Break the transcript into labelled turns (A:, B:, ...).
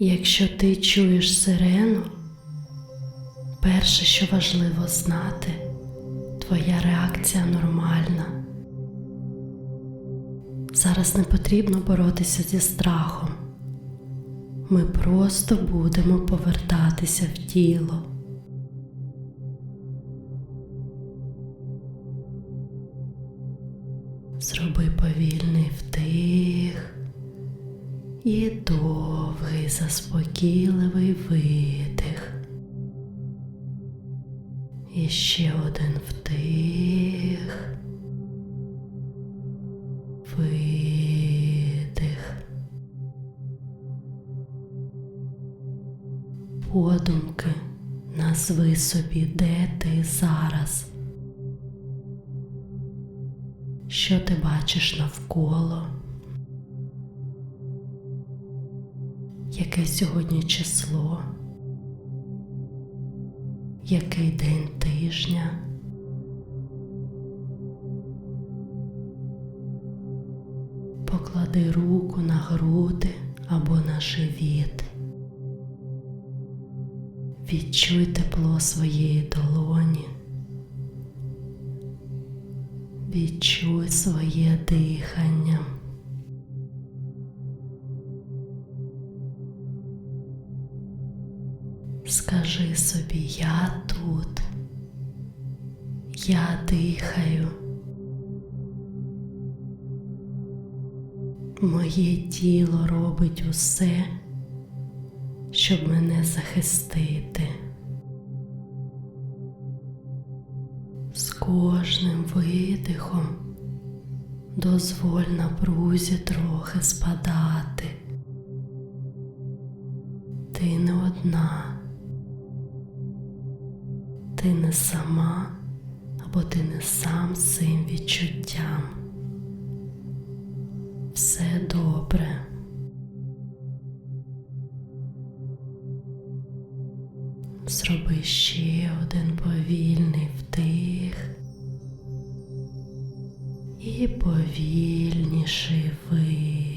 A: Якщо ти чуєш сирену, перше, що важливо знати, твоя реакція нормальна. Зараз не потрібно боротися зі страхом. Ми просто будемо повертатися в тіло. Зроби повільний вдих і довгий заспокійливий видих. І ще один вдих. Видих. Подумки назви собі, де ти зараз. Що ти бачиш навколо? Яке сьогодні число? Який день тижня? Поклади руку на груди або на живіт. Відчуй тепло своєї долоні. Відчуй своє дихання. Скажи собі, я тут, я дихаю. Моє тіло робить усе, щоб мене захистити. З кожним видихом дозволь напрузі трохи спадати. Ти не одна, ти не сама або ти не сам з цим відчуттям. Все добре. Зроби ще один повільний вдих і повільніший видих.